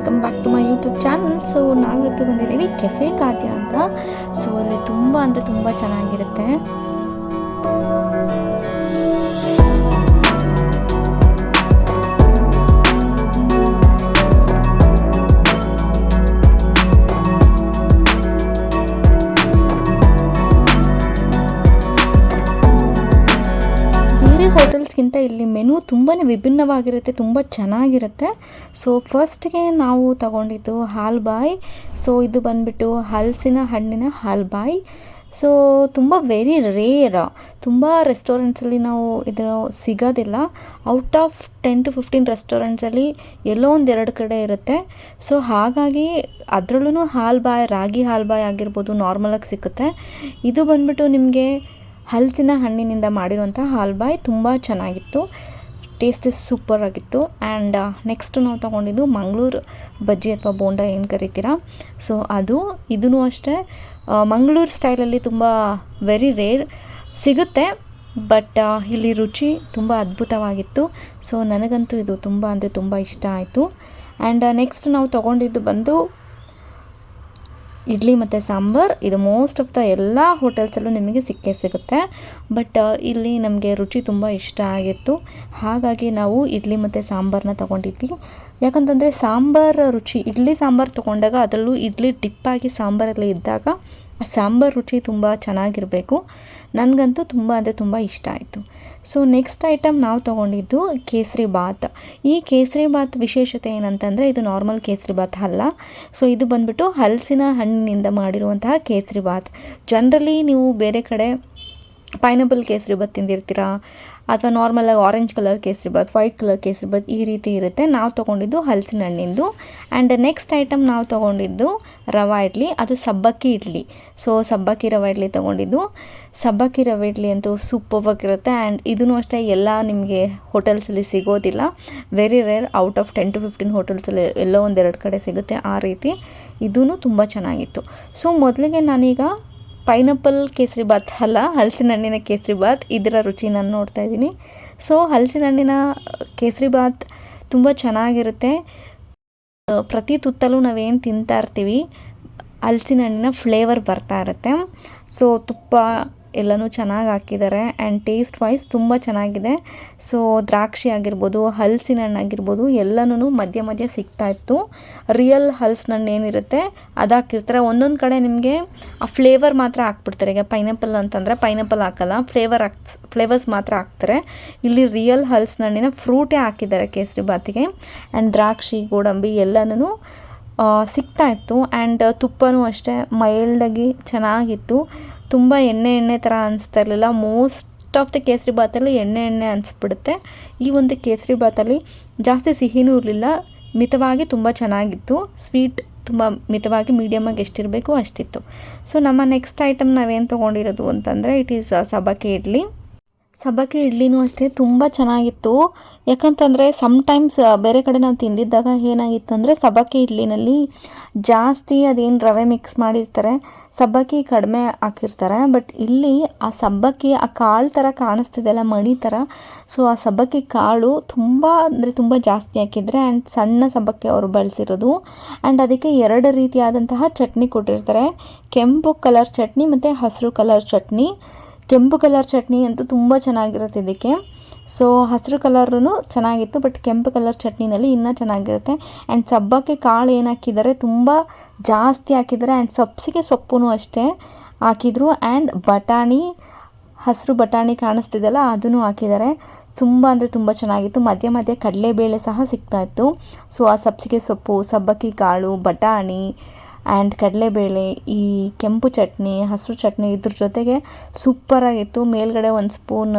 Welcome back to my YouTube channel so ನಾವಿವತ್ತು ಬಂದಿದ್ದೀವಿ cafe ಖಾದ್ಯ ಅಂತ. ಸೊ ಅಲ್ಲಿ ತುಂಬ ಅಂದರೆ ತುಂಬ ಚೆನ್ನಾಗಿರುತ್ತೆ. ಹೋಟೆಲ್ಸ್ಗಿಂತ ಇಲ್ಲಿ ಮೆನು ತುಂಬಾ ವಿಭಿನ್ನವಾಗಿರುತ್ತೆ, ತುಂಬ ಚೆನ್ನಾಗಿರುತ್ತೆ. ಸೊ ಫಸ್ಟ್ಗೆ ನಾವು ತಗೊಂಡಿದ್ದು ಹಾಲ್ಬಾಯ್. ಸೊ ಇದು ಬಂದ್ಬಿಟ್ಟು ಹಲಸಿನ ಹಣ್ಣಿನ ಹಾಲ್ಬಾಯ್. ಸೊ ತುಂಬ ವೆರಿ ರೇರ್ ತುಂಬ ರೆಸ್ಟೋರೆಂಟ್ಸಲ್ಲಿ ನಾವು ಇದು ಸಿಗೋದಿಲ್ಲ. Out of ten to fifteen ರೆಸ್ಟೋರೆಂಟ್ಸಲ್ಲಿ ಎಲ್ಲೋ ಒಂದು ಎರಡು ಕಡೆ ಇರುತ್ತೆ. ಸೊ ಹಾಗಾಗಿ ಅದರಲ್ಲೂ ಹಾಲ್ಬಾಯ್, ರಾಗಿ ಹಾಲ್ಬಾಯ್ ಆಗಿರ್ಬೋದು ನಾರ್ಮಲಾಗಿ ಸಿಕ್ಕುತ್ತೆ ಇದು ಬಂದ್ಬಿಟ್ಟು ನಿಮಗೆ ಹಲಸಿನ ಹಣ್ಣಿನಿಂದ ಮಾಡಿರುವಂಥ ಹಾಲ್ಬಾಯ್ ತುಂಬ ಚೆನ್ನಾಗಿತ್ತು. ಟೇಸ್ಟ್ ಸೂಪರ್ ಆಗಿತ್ತು. ಆ್ಯಂಡ್ ನೆಕ್ಸ್ಟ್ ನಾವು ತೊಗೊಂಡಿದ್ದು ಮಂಗಳೂರು ಬಜ್ಜಿ ಅಥವಾ ಬೋಂಡ ಏನು ಕರಿತೀರಾ? ಸೊ ಅದು ಇದೂ ಅಷ್ಟೇ. ಮಂಗಳೂರು ಸ್ಟೈಲಲ್ಲಿ ತುಂಬ ವೆರಿ ರೇರ್ ಸಿಗುತ್ತೆ. ಬಟ್ ಇಲ್ಲಿ ರುಚಿ ತುಂಬ ಅದ್ಭುತವಾಗಿತ್ತು. ಸೊ ನನಗಂತೂ ಇದು ತುಂಬ ಅಂದರೆ ತುಂಬ ಇಷ್ಟ ಆಯಿತು. ಆ್ಯಂಡ್ ನೆಕ್ಸ್ಟ್ ನಾವು ತೊಗೊಂಡಿದ್ದು ಬಂದು ಇಡ್ಲಿ ಮತ್ತು ಸಾಂಬಾರ್, ಇದು ಮೋಸ್ಟ್ ಆಫ್ ದ ಎಲ್ಲ ಹೋಟೆಲ್ಸಲ್ಲೂ ನಿಮಗೆ ಸಿಕ್ಕೇ ಸಿಗುತ್ತೆ. ಬಟ್ ಇಲ್ಲಿ ನಮಗೆ ರುಚಿ ತುಂಬ ಇಷ್ಟ ಆಗಿತ್ತು. ಹಾಗಾಗಿ ನಾವು ಇಡ್ಲಿ ಮತ್ತು ಸಾಂಬಾರನ್ನ ತೊಗೊಂಡಿದ್ವಿ. ಯಾಕಂತಂದರೆ ಸಾಂಬಾರ್ ರುಚಿ, ಇಡ್ಲಿ ಸಾಂಬಾರು ತೊಗೊಂಡಾಗ ಅದರಲ್ಲೂ ಇಡ್ಲಿ ಡಿಪ್ಪಾಗಿ ಸಾಂಬಾರಲ್ಲಿ ಇದ್ದಾಗ ಆ ಸಾಂಬಾರು ರುಚಿ ತುಂಬ ಚೆನ್ನಾಗಿರಬೇಕು. ನನಗಂತೂ ತುಂಬ ಅಂದರೆ ತುಂಬ ಇಷ್ಟ ಆಯಿತು. ಸೊ ನೆಕ್ಸ್ಟ್ ಐಟಮ್ ನಾವು ತೊಗೊಂಡಿದ್ದು ಕೇಸರಿ ಬಾತ್. ಈ ಕೇಸರಿ ಬಾತ್ ವಿಶೇಷತೆ ಏನಂತಂದರೆ ಇದು ನಾರ್ಮಲ್ ಕೇಸರಿ ಬಾತ್ ಅಲ್ಲ. ಸೊ ಇದು ಬಂದ್ಬಿಟ್ಟು ಹಲಸಿನ ಹಣ್ಣಿನಿಂದ ಮಾಡಿರುವಂತಹ ಕೇಸರಿ ಬಾತ್. ಜನರಲಿ ನೀವು ಬೇರೆ ಕಡೆ ಪೈನಾಪಲ್ ಕೇಸರಿ ಬಾತ್ ತಿಂದಿರ್ತೀರಾ? ಅಥವಾ ನಾರ್ಮಲಾಗಿ orange colour kesari bath white colour kesari bath ಈ ರೀತಿ ಇರುತ್ತೆ. ನಾವು ತೊಗೊಂಡಿದ್ದು ಹಲಸಿನ ಹಣ್ಣಿಂದು ಆ್ಯಂಡ್ ನೆಕ್ಸ್ಟ್ ಐಟಮ್ ನಾವು ತೊಗೊಂಡಿದ್ದು ರವಾ ಇಡ್ಲಿ, ಅದು ಸಬ್ಬಕ್ಕಿ ಇಡ್ಲಿ. ಸೊ ಸಬ್ಬಕ್ಕಿ ರವಾ ಇಡ್ಲಿ ತೊಗೊಂಡಿದ್ದು. ಸಬ್ಬಕ್ಕಿ ರವೆ ಇಡ್ಲಿ ಅಂತೂ ಸೂಪರ್ವಾಗಿರುತ್ತೆ ಆ್ಯಂಡ್ ಇದೂ ಅಷ್ಟೇ, ಎಲ್ಲ ನಿಮಗೆ ಹೋಟೆಲ್ಸಲ್ಲಿ ಸಿಗೋದಿಲ್ಲ. Very rare out of ten to fifteen ಹೋಟೆಲ್ಸಲ್ಲಿ ಎಲ್ಲೋ ಒಂದೆರಡು ಕಡೆ ಸಿಗುತ್ತೆ ಆ ರೀತಿ. ಇದೂ ತುಂಬ ಚೆನ್ನಾಗಿತ್ತು. ಸೊ ಮೊದಲಿಗೆ ನಾನೀಗ ಪೈನಾಪಲ್ ಕೇಸರಿ ಬಾತ್ ಅಲ್ಲ, ಹಲಸಿನ ಹಣ್ಣಿನ ಕೇಸರಿ ಬಾತ್, ಇದರ ರುಚಿ ನಾನು ನೋಡ್ತಾ ಇದ್ದೀನಿ. ಸೊ ಹಲಸಿನ ಹಣ್ಣಿನ ಕೇಸರಿ ಬಾತ್ ತುಂಬ ಚೆನ್ನಾಗಿರುತ್ತೆ. ಪ್ರತಿ ತುತ್ತಲೂ ನಾವೇನು ತಿಂತಾ ಇರ್ತೀವಿ, ಹಲಸಿನ ಹಣ್ಣಿನ ಫ್ಲೇವರ್ ಬರ್ತಾ ಇರುತ್ತೆ. ಸೊ ತುಪ್ಪ ಎಲ್ಲನೂ ಚೆನ್ನಾಗಿ ಹಾಕಿದ್ದಾರೆ ಆ್ಯಂಡ್ ಟೇಸ್ಟ್ ವೈಸ್ ತುಂಬ ಚೆನ್ನಾಗಿದೆ. ಸೊ ದ್ರಾಕ್ಷಿ ಆಗಿರ್ಬೋದು ಹಲಸಿನ ಹಣ್ಣು ಆಗಿರ್ಬೋದು ಎಲ್ಲನೂ ಮಧ್ಯ ಮಧ್ಯ ಸಿಗ್ತಾಯಿತ್ತು ರಿಯಲ್ ಹಲಸಿನ ಹಣ್ಣು ಏನಿರುತ್ತೆ ಅದು ಹಾಕಿರ್ತಾರೆ ಒಂದೊಂದು ಕಡೆ ನಿಮಗೆ ಆ ಫ್ಲೇವರ್ ಮಾತ್ರ ಹಾಕ್ಬಿಡ್ತಾರೆ. ಈಗ ಪೈನಾಪಲ್ ಅಂತಂದರೆ ಪೈನಾಪಲ್ ಹಾಕಲ್ಲ ಫ್ಲೇವರ್ ಫ್ಲೇವರ್ಸ್ ಮಾತ್ರ ಹಾಕ್ತಾರೆ. ಇಲ್ಲಿ ರಿಯಲ್ ಹಲಸಿನ ಹಣ್ಣಿನ ಫ್ರೂಟೇ ಹಾಕಿದ್ದಾರೆ ಕೇಸರಿ ಬಾತಿಗೆ. ಆ್ಯಂಡ್ ದ್ರಾಕ್ಷಿ, ಗೋಡಂಬಿ ಎಲ್ಲನೂ ಸಿಗ್ತಾ ಇತ್ತು ಆ್ಯಂಡ್ ತುಪ್ಪನೂ ಅಷ್ಟೇ ಮೈಲ್ಡಾಗಿ ಚೆನ್ನಾಗಿತ್ತು. ತುಂಬ ಎಣ್ಣೆ ಎಣ್ಣೆ ಥರ ಅನಿಸ್ತಾ ಇರಲಿಲ್ಲ. ಮೋಸ್ಟ್ ಆಫ್ ದ ಕೇಸರಿ ಬಾತಲ್ಲಿ ಎಣ್ಣೆ ಎಣ್ಣೆ ಅನಿಸ್ಬಿಡುತ್ತೆ. ಈ ಒಂದು ಕೇಸರಿ ಬಾತಲ್ಲಿ ಜಾಸ್ತಿ ಸಿಹಿನೂ ಇರಲಿಲ್ಲ. ಮಿತವಾಗಿ ತುಂಬ ಚೆನ್ನಾಗಿತ್ತು. ಸ್ವೀಟ್ ತುಂಬ ಮಿತವಾಗಿ ಮೀಡಿಯಮಾಗಿ ಎಷ್ಟಿರಬೇಕು ಅಷ್ಟಿತ್ತು. ಸೊ ನಮ್ಮ ನೆಕ್ಸ್ಟ್ ಐಟಮ್ ನಾವೇನು ತೊಗೊಂಡಿರೋದು ಅಂತಂದರೆ ಇಟ್ ಈಸ್ ಸಬಕ್ಕೆ ಇಡ್ಲಿ. ಸಬ್ಬಕ್ಕಿ ಇಡ್ಲಿನೂ ಅಷ್ಟೇ ತುಂಬ ಚೆನ್ನಾಗಿತ್ತು. ಯಾಕಂತಂದರೆ ಸಮ್ಟೈಮ್ಸ್ ಬೇರೆ ಕಡೆ ನಾವು ತಿಂದಿದ್ದಾಗ ಏನಾಗಿತ್ತು ಅಂದರೆ ಸಬ್ಬಕ್ಕಿ ಇಡ್ಲಿನಲ್ಲಿ ಜಾಸ್ತಿ ಅದೇನು ರವೆ ಮಿಕ್ಸ್ ಮಾಡಿರ್ತಾರೆ, ಸಬ್ಬಕ್ಕಿ ಕಡಿಮೆ ಹಾಕಿರ್ತಾರೆ. ಬಟ್ ಇಲ್ಲಿ ಆ ಸಬ್ಬಕ್ಕಿ ಆ ಕಾಳು ಥರ ಕಾಣಿಸ್ತಿದೆಯಲ್ಲ ಮಣಿ ಥರ ಸೊ ಆ ಸಬ್ಬಕ್ಕಿ ಕಾಳು ತುಂಬ ಅಂದರೆ ತುಂಬ ಜಾಸ್ತಿ ಹಾಕಿದರೆ ಆ್ಯಂಡ್ ಸಣ್ಣ ಸಬ್ಬಕ್ಕಿ ಅವರು ಬಳಸಿರೋದು. ಆ್ಯಂಡ್ ಅದಕ್ಕೆ ಎರಡು ರೀತಿಯಾದಂತಹ ಚಟ್ನಿ ಕೊಟ್ಟಿರ್ತಾರೆ. ಕೆಂಪು ಕಲರ್ ಚಟ್ನಿ ಮತ್ತು ಹಸಿರು ಕಲರ್ ಚಟ್ನಿ. ಕೆಂಪು ಕಲರ್ ಚಟ್ನಿ ಅಂತೂ ತುಂಬ ಚೆನ್ನಾಗಿರುತ್ತೆ ಇದಕ್ಕೆ. ಸೊ ಹಸಿರು ಕಲರೂ ಚೆನ್ನಾಗಿತ್ತು ಬಟ್ ಕೆಂಪು ಕಲರ್ ಚಟ್ನಿನಲ್ಲಿ ಇನ್ನೂ ಚೆನ್ನಾಗಿರುತ್ತೆ. ಆ್ಯಂಡ್ ಸಬ್ಬಕ್ಕೆ ಕಾಳು ಏನು ಹಾಕಿದ್ದಾರೆ, ತುಂಬ ಜಾಸ್ತಿ ಹಾಕಿದ್ದಾರೆ. ಆ್ಯಂಡ್ ಸಬ್ಸಿಗೆ ಸೊಪ್ಪು ಅಷ್ಟೇ ಹಾಕಿದ್ರು. ಆ್ಯಂಡ್ ಬಟಾಣಿ, ಹಸಿರು ಬಟಾಣಿ ಕಾಣಿಸ್ತಿದೆಯಲ್ಲ ಅದನ್ನು ಹಾಕಿದ್ದಾರೆ. ತುಂಬ ಅಂದರೆ ತುಂಬ ಚೆನ್ನಾಗಿತ್ತು. ಮಧ್ಯೆ ಮಧ್ಯೆ ಕಡಲೆಬೇಳೆ ಸಹ ಸಿಗ್ತಾಯಿತ್ತು ಸೊ ಆ ಸಬ್ಸಿಗೆ ಸೊಪ್ಪು, ಸಬ್ಬಕ್ಕಿ ಕಾಳು, ಬಟಾಣಿ ಆ್ಯಂಡ್ ಕಡಲೆಬೇಳೆ, ಈ ಕೆಂಪು ಚಟ್ನಿ, ಹಸಿರು ಚಟ್ನಿ ಇದ್ರ ಜೊತೆಗೆ ಸೂಪರಾಗಿತ್ತು ಮೇಲ್ಗಡೆ ಒಂದು ಸ್ಪೂನ್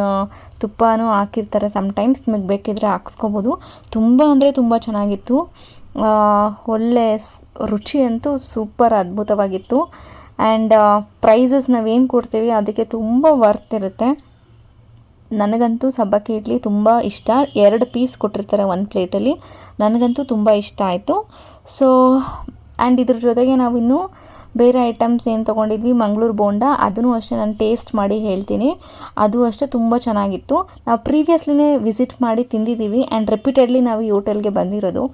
ತುಪ್ಪನೂ ಹಾಕಿರ್ತಾರೆ. ಸಮ್ಟೈಮ್ಸ್ ನಿಮಗೆ ಬೇಕಿದ್ದರೆ ಹಾಕ್ಸ್ಕೋಬೋದು. ತುಂಬ ಅಂದರೆ ತುಂಬ ಚೆನ್ನಾಗಿತ್ತು. ಒಳ್ಳೆ ರುಚಿ ಅಂತೂ ಸೂಪರ್ ಅದ್ಭುತವಾಗಿತ್ತು. ಆ್ಯಂಡ್ ಪ್ರೈಸಸ್ ನಾವೇನು ಕೊಡ್ತೀವಿ, ಅದಕ್ಕೆ ತುಂಬ ವರ್ತ್ ಇರುತ್ತೆ. ನನಗಂತೂ ಸಬ್ಬಕ್ಕಿ ಇಡ್ಲಿ ತುಂಬ ಇಷ್ಟ. ಎರಡು ಪೀಸ್ ಕೊಟ್ಟಿರ್ತಾರೆ ಒಂದು ಪ್ಲೇಟಲ್ಲಿ ನನಗಂತೂ ತುಂಬ ಇಷ್ಟ ಆಯಿತು. ಸೊ ಆ್ಯಂಡ್ ಇದ್ರ ಜೊತೆಗೆ ನಾವು ಇನ್ನೂ ಬೇರೆ ಐಟಮ್ಸ್ ಏನು ತೊಗೊಂಡಿದ್ವಿ? ಮಂಗಳೂರು ಬೋಂಡ. ಅದನ್ನು ಅಷ್ಟೇ ನಾನು ಟೇಸ್ಟ್ ಮಾಡಿ ಹೇಳ್ತೀನಿ. ಅದು ಅಷ್ಟೇ ತುಂಬ ಚೆನ್ನಾಗಿತ್ತು. ನಾವು ಪ್ರೀವಿಯಸ್ಲಿನೇ ವಿಸಿಟ್ ಮಾಡಿ ತಿಂದಿದ್ದೀವಿ. ಆ್ಯಂಡ್ ರಿಪೀಟೆಡ್ಲಿ ನಾವು ಈ ಹೋಟೆಲ್ಗೆ ಬಂದಿರೋದು.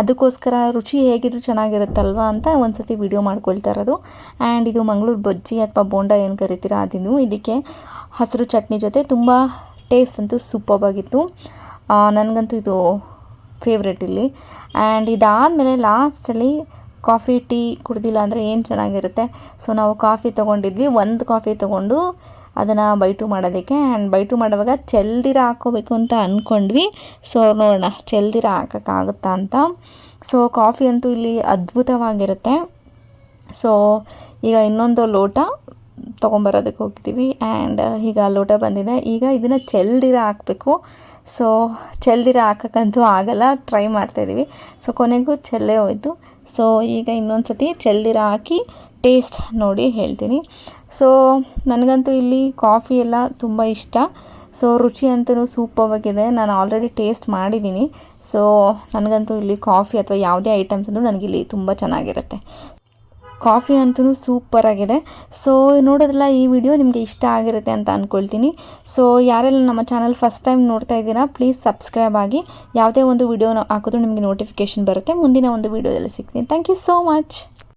ಅದಕ್ಕೋಸ್ಕರ ರುಚಿ ಹೇಗಿದ್ರು ಚೆನ್ನಾಗಿರುತ್ತಲ್ವ ಅಂತ ಒಂದು ಸತಿ ವಿಡಿಯೋ ಮಾಡ್ಕೊಳ್ತಾ ಇರೋದು. ಆ್ಯಂಡ್ ಇದು ಮಂಗಳೂರು ಬಜ್ಜಿ ಅಥವಾ ಬೋಂಡ ಏನು ಕರಿತೀರಾ ಅದಿನ್ನು. ಇದಕ್ಕೆ ಹಸಿರು ಚಟ್ನಿ ಜೊತೆ ತುಂಬ ಟೇಸ್ಟ್ ಅಂತೂ ಸೂಪರ್ಬಾಗಿತ್ತು ನನಗಂತೂ ಇದು ಫೇವ್ರೆಟ್ ಇಲ್ಲಿ. ಆ್ಯಂಡ್ ಇದಾದಮೇಲೆ ಲಾಸ್ಟಲ್ಲಿ ಕಾಫಿ, ಟೀ ಕುಡ್ದಿಲ್ಲ ಅಂದರೆ ಏನು ಚೆನ್ನಾಗಿರುತ್ತೆ? ಸೊ ನಾವು ಕಾಫಿ ತೊಗೊಂಡಿದ್ವಿ. ಒಂದು ಕಾಫಿ ತೊಗೊಂಡು ಅದನ್ನು ಬೈಟು ಮಾಡೋದಕ್ಕೆ. ಆ್ಯಂಡ್ ಬೈಟು ಮಾಡುವಾಗ ಚೆಲ್ದಿರ ಹಾಕ್ಕೋಬೇಕು ಅಂತ ಅಂದ್ಕೊಂಡ್ವಿ ಸೊ ನೋಡೋಣ. ಚೆಲ್ದಿರ ಹಾಕೋಕ್ಕಾಗುತ್ತಾ ಅಂತ. ಸೊ ಕಾಫಿ ಅಂತೂ ಇಲ್ಲಿ ಅದ್ಭುತವಾಗಿರುತ್ತೆ. ಸೊ ಈಗ ಇನ್ನೊಂದು ಲೋಟ ತೊಗೊಂಬರೋದಕ್ಕೆ ಹೋಗ್ತೀವಿ. ಆ್ಯಂಡ್ ಈಗ ಲೋಟ ಬಂದಿದೆ. ಈಗ ಇದನ್ನು ಚೆಲ್ದಿರ ಹಾಕಬೇಕು. ಸೊ ಚೆಲ್ದಿರ ಹಾಕೋಕ್ಕಂತೂ ಆಗಲ್ಲ. ಟ್ರೈ ಮಾಡ್ತಾಯಿದ್ದೀವಿ ಸೊ ಕೊನೆಗೂ ಚೆಲ್ಲೇ ಹೋಯಿತು. ಸೊ ಈಗ ಇನ್ನೊಂದು ಸತಿ ಚೆಲ್ದಿರ ಹಾಕಿ ಟೇಸ್ಟ್ ನೋಡಿ ಹೇಳ್ತೀನಿ. ಸೊ ನನಗಂತೂ ಇಲ್ಲಿ ಕಾಫಿ ಎಲ್ಲ ತುಂಬ ಇಷ್ಟ. ಸೊ ರುಚಿ ಅಂತೂ ಸೂಪರ್ವಾಗಿದೆ ನಾನು ಆಲ್ರೆಡಿ ಟೇಸ್ಟ್ ಮಾಡಿದ್ದೀನಿ. ಸೊ ನನಗಂತೂ ಇಲ್ಲಿ ಕಾಫಿ ಅಥವಾ ಯಾವುದೇ ಐಟಮ್ಸ್ ಅಂದರೂ ನನಗಿಲ್ಲಿ ತುಂಬ ಚೆನ್ನಾಗಿರುತ್ತೆ. ಕಾಫಿ ಅಂತೂ ಸೂಪರ್ ಆಗಿದೆ. ಸೊ ನೋಡೋದಿಲ್ಲ ಈ ವಿಡಿಯೋ ನಿಮಗೆ ಇಷ್ಟ ಆಗಿರುತ್ತೆ ಅಂತ ಅಂದ್ಕೊಳ್ತೀನಿ ಸೊ ಯಾರೆಲ್ಲ ನಮ್ಮ ಚಾನಲ್ ಫಸ್ಟ್ ಟೈಮ್ ನೋಡ್ತಾ ಇದ್ದೀರಾ ಪ್ಲೀಸ್ ಸಬ್ಸ್ಕ್ರೈಬ್ ಆಗಿ. ಯಾವುದೇ ಒಂದು ವಿಡಿಯೋ ಹಾಕಿದ್ರು ನಿಮಗೆ ನೋಟಿಫಿಕೇಷನ್ ಬರುತ್ತೆ. ಮುಂದಿನ ಒಂದು ವಿಡಿಯೋದಲ್ಲಿ ಸಿಗ್ತೀನಿ. Thank you so much